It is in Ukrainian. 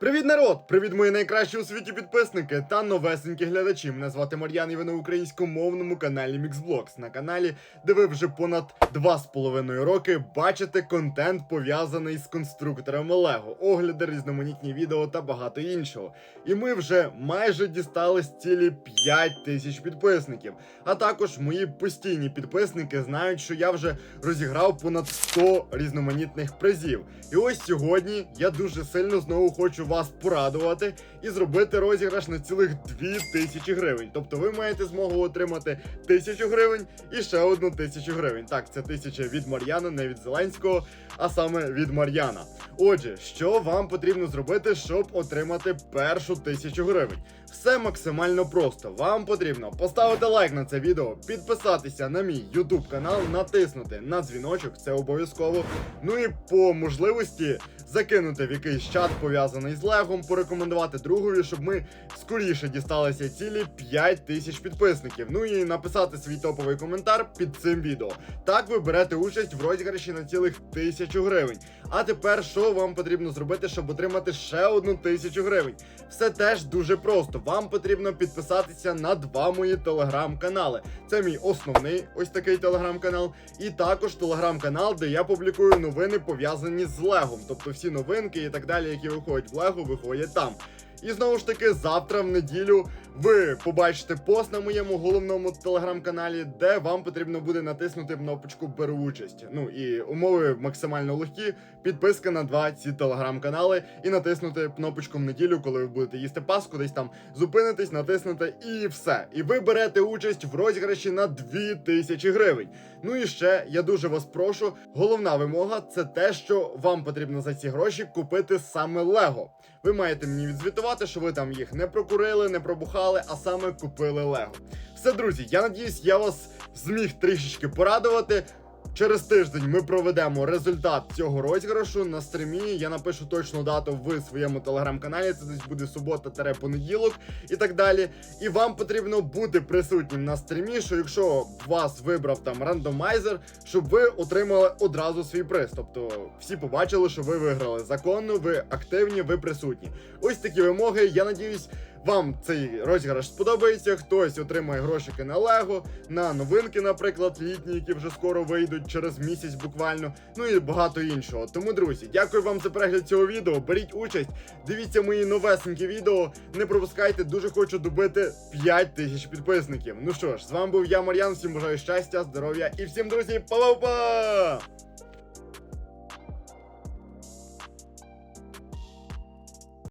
Привіт, народ! Привіт, мої найкращі у світі підписники та новесенькі глядачі. Мене звати Мар'ян, і ви на українськомовному каналі Mixblocks. На каналі, де ви вже понад 2,5 роки бачите контент пов'язаний з конструкторами Лего, огляди, різноманітні відео та багато іншого. І ми вже майже дістались цілі 5 тисяч підписників. А також мої постійні підписники знають, що я вже розіграв понад 100 різноманітних призів. І ось сьогодні я дуже сильно знову хочу вас порадувати і зробити розіграш на цілих 2000 гривень. Тобто ви маєте змогу отримати 1000 гривень і ще одну тисячу гривень. Так, це тисяча від Мар'яна, не від Зеленського, а саме від Мар'яна. Отже, що вам потрібно зробити, щоб отримати першу тисячу гривень? Все максимально просто. Вам потрібно поставити лайк на це відео, підписатися на мій YouTube канал, натиснути на дзвіночок, це обов'язково. Ну і по можливості закинути в якийсь чат пов'язаний з Легом, порекомендувати другові, щоб ми скоріше дісталися цілі 5 тисяч підписників. Ну і написати свій топовий коментар під цим відео. Так ви берете участь в розіграші на цілих тисячу гривень. А тепер що вам потрібно зробити, щоб отримати ще одну тисячу гривень? Все теж дуже просто. Вам потрібно підписатися на два мої телеграм-канали. Це мій основний ось такий телеграм-канал, і також телеграм-канал, де я публікую новини пов'язані з Легом. Тобто всі новинки і так далі, які виходять в Лего, виходять там. І знову ж таки, завтра в неділю ви побачите пост на моєму головному телеграм-каналі, де вам потрібно буде натиснути кнопочку Беру участь. Ну і умови максимально легкі. Підписка на два ці телеграм-канали і натиснути кнопочку в неділю, коли ви будете їсти паску, десь там зупинитись, натиснути і все. І ви берете участь в розіграші на 2000 гривень. Ну і ще я дуже вас прошу. Головна вимога це те, що вам потрібно за ці гроші купити саме Лего. Ви маєте мені відзвітувати, що ви там їх не прокурили, не пробухали, а саме купили Лего. Все, друзі, я надіюсь, я вас зміг трішечки порадувати. Через тиждень ми проведемо результат цього розіграшу на стрімі. Я напишу точну дату в своєму телеграм-каналі. Це десь буде субота-понеділок і так далі. І вам потрібно бути присутнім на стрімі, що якщо вас вибрав там рандомайзер, щоб ви отримали одразу свій приз. Тобто всі побачили, що ви виграли законно, ви активні, ви присутні. Ось такі вимоги. Я надіюсь. Вам цей розіграш сподобається, хтось отримає грошики на Лего, на новинки, наприклад, літні, які вже скоро вийдуть через місяць буквально, ну і багато іншого. Тому, друзі, дякую вам за перегляд цього відео. Беріть участь, дивіться мої новесенькі відео. Не пропускайте, дуже хочу добити 5 тисяч підписників. Ну що ж, з вами був я, Мар'ян. Всім бажаю щастя, здоров'я і всім друзі, па-па-па!